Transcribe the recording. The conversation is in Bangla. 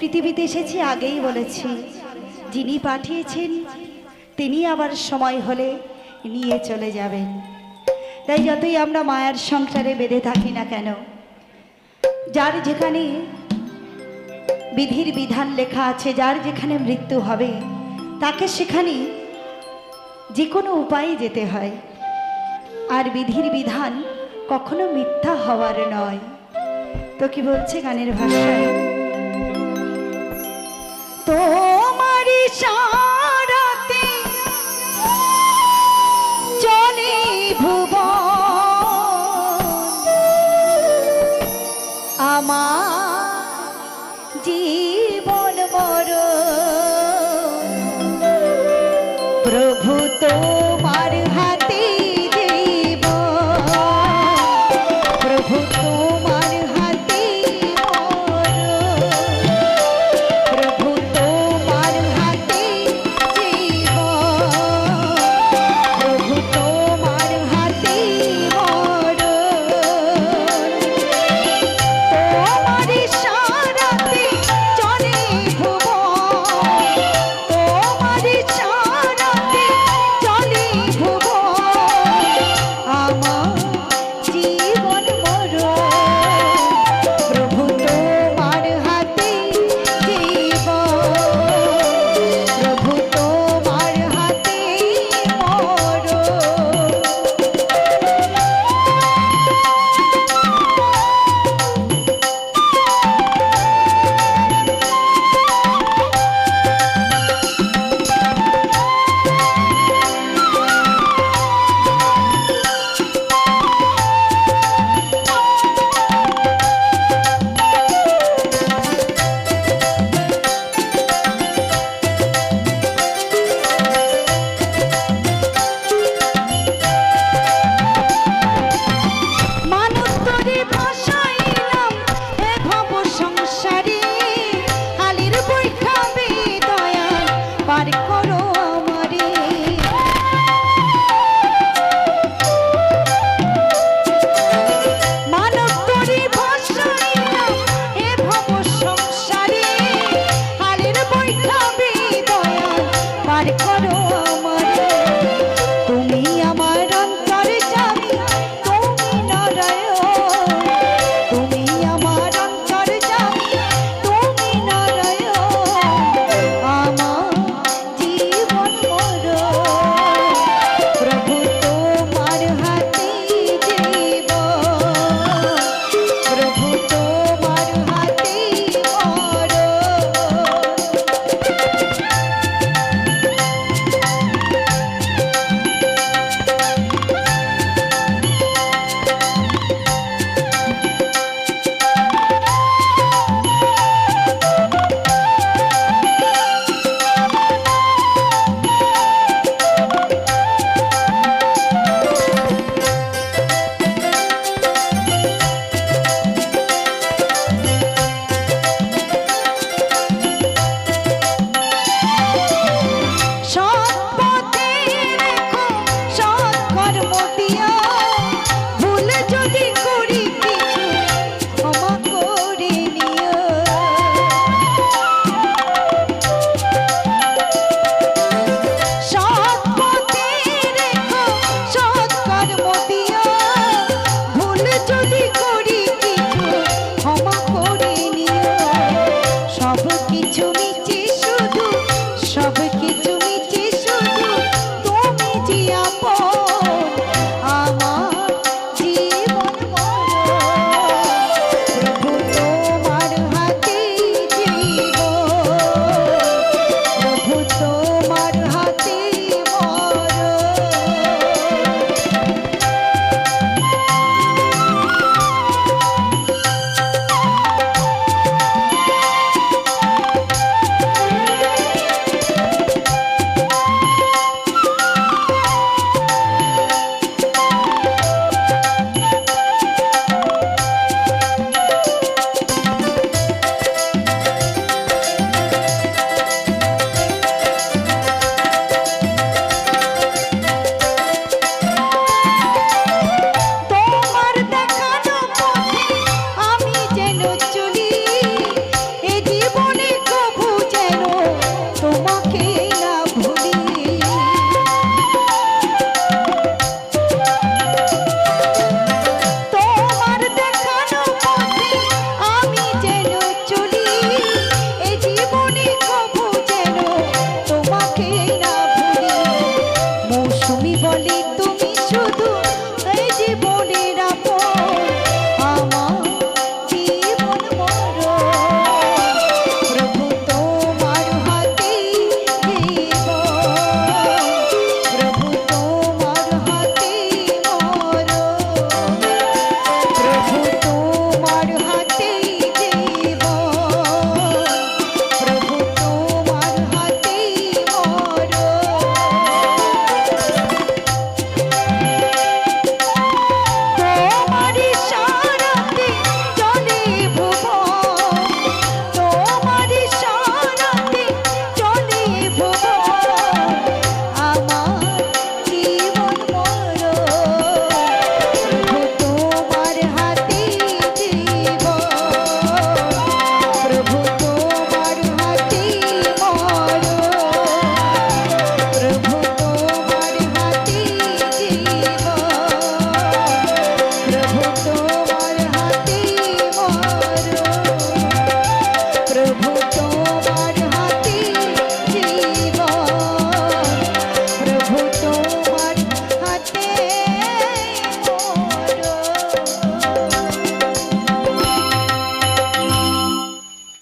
পৃথিবীতে এসেছি, আগেই বলেছি। যিনি পাঠিয়েছেন, তিনি আবার সময় হলে নিয়ে চলে যাবেন। তাই যতই আমরা মায়ার সংসারে বেঁধে থাকি না কেন, যার যেখানে বিধির বিধান লেখা আছে, যার যেখানে মৃত্যু হবে, তাকে সেখানে যে কোনো উপায়ে যেতে হয়। আর বিধির বিধান কখনো মিথ্যা হওয়ার নয়। তো কি বলছে গানের ভাষায়? जी